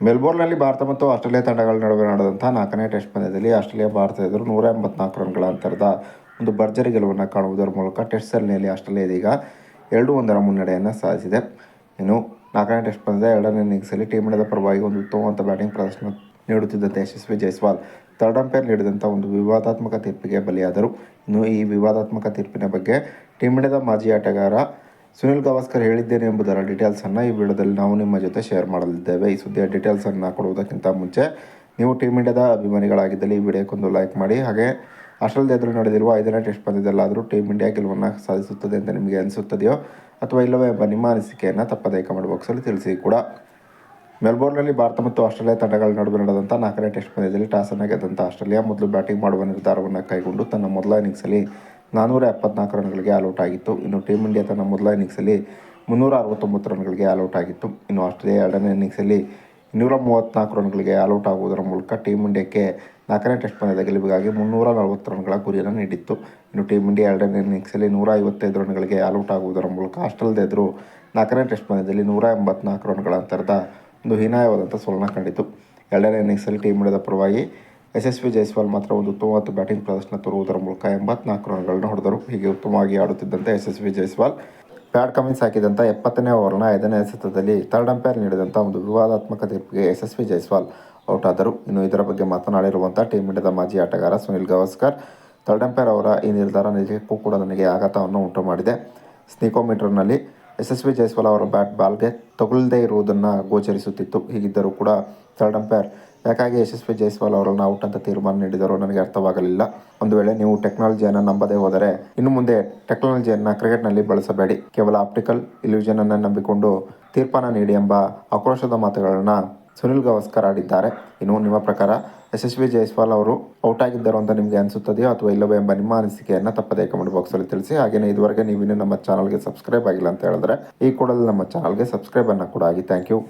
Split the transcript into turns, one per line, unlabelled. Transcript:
ಮೆಲ್ಬೋರ್ನ್ನಲ್ಲಿ ಭಾರತ ಮತ್ತು ಆಸ್ಟ್ರೇಲಿಯಾ ತಂಡಗಳ ನಡುವೆ ನಡೆದಂಥ ನಾಲ್ಕನೇ ಟೆಸ್ಟ್ ಪಂದ್ಯದಲ್ಲಿ ಆಸ್ಟ್ರೇಲಿಯಾ ಭಾರತ ಎದುರು ನೂರ ಎಂಬತ್ನಾಲ್ಕು ರನ್ಗಳ ಅಂತರದ ಒಂದು ಭರ್ಜರಿ ಗೆಲುವನ್ನು ಕಾಣುವುದರ ಮೂಲಕ ಟೆಸ್ಟ್ ಸರಣಿಯಲ್ಲಿ ಆಸ್ಟ್ರೇಲಿಯಾ ಇದೀಗ ಎರಡು ಒಂದರ ಮುನ್ನಡೆಯನ್ನು ಸಾಧಿಸಿದೆ. ಇನ್ನು ನಾಲ್ಕನೇ ಟೆಸ್ಟ್ ಪಂದ್ಯದ ಎರಡನೇ ಇನ್ನಿಂಗ್ಸಲ್ಲಿ ಟೀಮ್ ಇಂಡಿಯಾದ ಪರವಾಗಿ ಒಂದು ಉತ್ತಮವಂತ ಬ್ಯಾಟಿಂಗ್ ಪ್ರದರ್ಶನ ನೀಡುತ್ತಿದ್ದಂತೆ ಯಶಸ್ವಿ ಜೈಸ್ವಾಲ್ ಥರ್ಡ್ ಅಂಪೈರ್ ನೀಡಿದಂಥ ಒಂದು ವಿವಾದಾತ್ಮಕ ತೀರ್ಪಿಗೆ ಬಲಿಯಾದರು. ಇನ್ನು ಈ ವಿವಾದಾತ್ಮಕ ತೀರ್ಪಿನ ಬಗ್ಗೆ ಟೀಮ್ ಇಂಡಿಯಾದ ಮಾಜಿ ಆಟಗಾರ ಸುನಿಲ್ ಗವಾಸ್ಕರ್ ಹೇಳಿದ್ದೇನೆ ಎಂಬುದರ ಡೀಟೇಲ್ಸನ್ನು ಈ ವಿಡಿಯೋದಲ್ಲಿ ನಾವು ನಿಮ್ಮ ಜೊತೆ ಶೇರ್ ಮಾಡಲಿದ್ದೇವೆ. ಈ ಸುದ್ದಿಯ ಡೀಟೇಲ್ಸನ್ನು ಕೊಡುವುದಕ್ಕಿಂತ ಮುಂಚೆ ನೀವು ಟೀಮ್ ಇಂಡಿಯಾದ ಅಭಿಮಾನಿಗಳಾಗಿದ್ದಲ್ಲಿ ಈ ವಿಡಿಯೋಕ್ಕೊಂದು ಲೈಕ್ ಮಾಡಿ. ಹಾಗೆ ಆಸ್ಟ್ರೇಲಿಯಾ ಎದುರು ನಡೆದಿರುವ ಐದನೇ ಟೆಸ್ಟ್ ಪಂದ್ಯದಲ್ಲಾದರೂ ಟೀಮ್ ಇಂಡಿಯಾ ಗೆಲುವನ್ನು ಸಾಧಿಸುತ್ತದೆ ಅಂತ ನಿಮಗೆ ಅನಿಸುತ್ತದೆಯೋ ಅಥವಾ ಇಲ್ಲವೇ ಎಂಬ ನಿಮ್ಮ ಅನಿಸಿಕೆಯನ್ನು ತಪ್ಪದೇ ಕಮೆಂಟ್ ಬಾಕ್ಸಲ್ಲಿ ತಿಳಿಸಿ ಕೂಡ. ಮೆಲ್ಬೋರ್ನ್ನಲ್ಲಿ ಭಾರತ ಮತ್ತು ಆಸ್ಟ್ರೇಲಿಯಾ ತಂಡಗಳ ನಡುವೆ ನಡೆದಂಥ ನಾಲ್ಕನೇ ಟೆಸ್ಟ್ ಪಂದ್ಯದಲ್ಲಿ ಟಾಸನ್ನು ಗೆದ್ದಂಥ ಆಸ್ಟ್ರೇಲಿಯಾ ಮೊದಲು ಬ್ಯಾಟಿಂಗ್ ಮಾಡುವ ನಿರ್ಧಾರವನ್ನು ಕೈಗೊಂಡು ತನ್ನ ಮೊದಲ ಇನ್ನಿಂಗ್ಸಲ್ಲಿ ನಾನ್ನೂರ ಎಪ್ಪತ್ನಾಲ್ಕು ರನ್ಗಳಿಗೆ ಆಲ್ಔಟ್ ಆಗಿತ್ತು. ಇನ್ನು ಟೀಮ್ ಇಂಡಿಯಾ ತನ್ನ ಮೊದಲ ಇನ್ನಿಂಗ್ಸಲ್ಲಿ ಮುನ್ನೂರ ಅರವತ್ತೊಂಬತ್ತು ರನ್ಗಳಿಗೆ ಆಲ್ಔಟ್ ಆಗಿತ್ತು. ಇನ್ನು ಆಸ್ಟ್ರೇಲಿಯಾ ಎರಡನೇ ಇನ್ನಿಂಗ್ಸಲ್ಲಿ ಇನ್ನೂರ ಮೂವತ್ತ್ನಾಲ್ಕು ರನ್ಗಳಿಗೆ ಆಲ್ಔಟ್ ಆಗುವುದರ ಮೂಲಕ ಟೀಮ್ ಇಂಡಿಯಾಕ್ಕೆ ನಾಲ್ಕನೇ ಟೆಸ್ಟ್ ಪಂದ್ಯದ ಗೆಲುವಿಗಾಗಿ ಮುನ್ನೂರ ನಲವತ್ತು ರನ್ಗಳ ಗುರಿಯನ್ನು ನೀಡಿತ್ತು. ಇನ್ನು ಟೀಮ್ ಇಂಡಿಯಾ ಎರಡನೇ ಇನ್ನಿಂಗ್ಸಲ್ಲಿ ನೂರ ಐವತ್ತೈದು ರನ್ಗಳಿಗೆ ಆಲ್ಔಟ್ ಆಗುವುದರ ಮೂಲಕ ಆಸ್ಟ್ರೇಲಿಯಾದ ಎದುರು ನಾಲ್ಕನೇ ಟೆಸ್ಟ್ ಪಂದ್ಯದಲ್ಲಿ ನೂರ ಎಂಬತ್ನಾಲ್ಕು ರನ್ಗಳ ಅಂತರದ ಒಂದು ಹೀನಾಯವಾದಂಥ ಸೋಲನ್ನು ಕಂಡಿತು. ಎರಡನೇ ಇನ್ನಿಂಗ್ಸಲ್ಲಿ ಟೀಮ್ ಇಂಡಿಯಾದ ಪರವಾಗಿ ಯಶಸ್ವಿ ಜೈಸ್ವಾಲ್ ಮಾತ್ರ ಒಂದು ಉತ್ತಮವಾದ ಬ್ಯಾಟಿಂಗ್ ಪ್ರದರ್ಶನ ತೋರುವುದರ ಮೂಲಕ ಎಂಬತ್ನಾಲ್ಕು ರನ್ಗಳನ್ನು ಹೊಡೆದರು. ಹೀಗೆ ಉತ್ತಮವಾಗಿ ಆಡುತ್ತಿದ್ದಂತೆ ಯಶಸ್ವಿ ಜೈಸ್ವಾಲ್ ಪ್ಯಾಡ್ ಕಮಿನ್ಸ್ ಹಾಕಿದಂಥ ಎಪ್ಪತ್ತನೇ ಓವರ್ನ ಐದನೇ ಎಸೆತದಲ್ಲಿ ಥರ್ಡ್ ಅಂಪೈರ್ ನೀಡಿದಂಥ ಒಂದು ವಿವಾದಾತ್ಮಕ ತೀರ್ಪಿಗೆ ಯಶಸ್ವಿ ಜೈಸ್ವಾಲ್ ಔಟ್ ಆದರು ಇನ್ನು ಇದರ ಬಗ್ಗೆ ಮಾತನಾಡಿರುವಂಥ ಟೀಮ್ ಇಂಡಿಯಾದ ಮಾಜಿ ಆಟಗಾರ ಸುನಿಲ್ ಗವಾಸ್ಕರ್, ಥರ್ಡ್ ಅಂಪೈರ್ ಅವರ ಈ ನಿರ್ಧಾರ ನಿಜಕ್ಕೂ ಕೂಡ ನನಗೆ ಆಘಾತವನ್ನು ಉಂಟು ಮಾಡಿದೆ ಸ್ನೀಕೋಮೀಟರ್ನಲ್ಲಿ ಯಶಸ್ವಿ ಜೈಸ್ವಾಲ್ ಅವರ ಬ್ಯಾಟ್ ಬಾಲ್ಗೆ ತಗುಲದೇ ಇರುವುದನ್ನು ಗೋಚರಿಸುತ್ತಿತ್ತು. ಹೀಗಿದ್ದರೂ ಕೂಡ ಥರ್ಡ್ ಅಂಪೈರ್ ಯಾಕಾಗಿ ಯಶಸ್ವಿ ಜೈಸ್ವಾಲ್ ಅವರನ್ನು ಔಟ್ ಅಂತ ತೀರ್ಮಾನ ನೀಡಿದರು ನನಗೆ ಅರ್ಥವಾಗಲಿಲ್ಲ. ಒಂದು ವೇಳೆ ನೀವು ಟೆಕ್ನಾಲಜಿಯನ್ನು ನಂಬದೇ ಹೋದರೆ, ಇನ್ನು ಮುಂದೆ ಟೆಕ್ನಾಲಜಿಯನ್ನು ಕ್ರಿಕೆಟ್ನಲ್ಲಿ ಬಳಸಬೇಡಿ. ಕೇವಲ ಆಪ್ಟಿಕಲ್ ಇಲ್ಯೂಷನನ್ನು ನಂಬಿಕೊಂಡು ತೀರ್ಮಾನ ನೀಡಿ ಎಂಬ ಆಕ್ರೋಶದ ಮಾತುಗಳನ್ನು ಸುನಿಲ್ ಗವಾಸ್ಕರ್ ಆಡಿದ್ದಾರೆ. ಇನ್ನು ನಿಮ್ಮ ಪ್ರಕಾರ ಯಶಸ್ವಿ ಜೈಸ್ವಾಲ್ ಅವರು ಔಟ್ ಆಗಿದ್ದರು ಅಂತ ನಿಮಗೆ ಅನಿಸುತ್ತದೆಯೋ ಅಥವಾ ಇಲ್ಲವೋ ಎಂಬ ನಿಮ್ಮ ಅನಿಸಿಕೆಯನ್ನು ತಪ್ಪದೇ ಕಮೆಂಟ್ ಬಾಕ್ಸಲ್ಲಿ ತಿಳಿಸಿ. ಹಾಗೆಯೇ ಇದುವರೆಗೆ ನೀವಿನ್ನೂ ನಮ್ಮ ಚಾನಲ್ಗೆ ಸಬ್ಸ್ಕ್ರೈಬ್ ಆಗಿಲ್ಲ ಅಂತ ಹೇಳಿದ್ರೆ, ಈ ಕೂಡಲೇ ನಮ್ಮ ಚಾನಲ್ಗೆ ಸಬ್ಸ್ಕ್ರೈಬ್ ಅನ್ನು ಕೂಡ ಆಗಿ. Thank you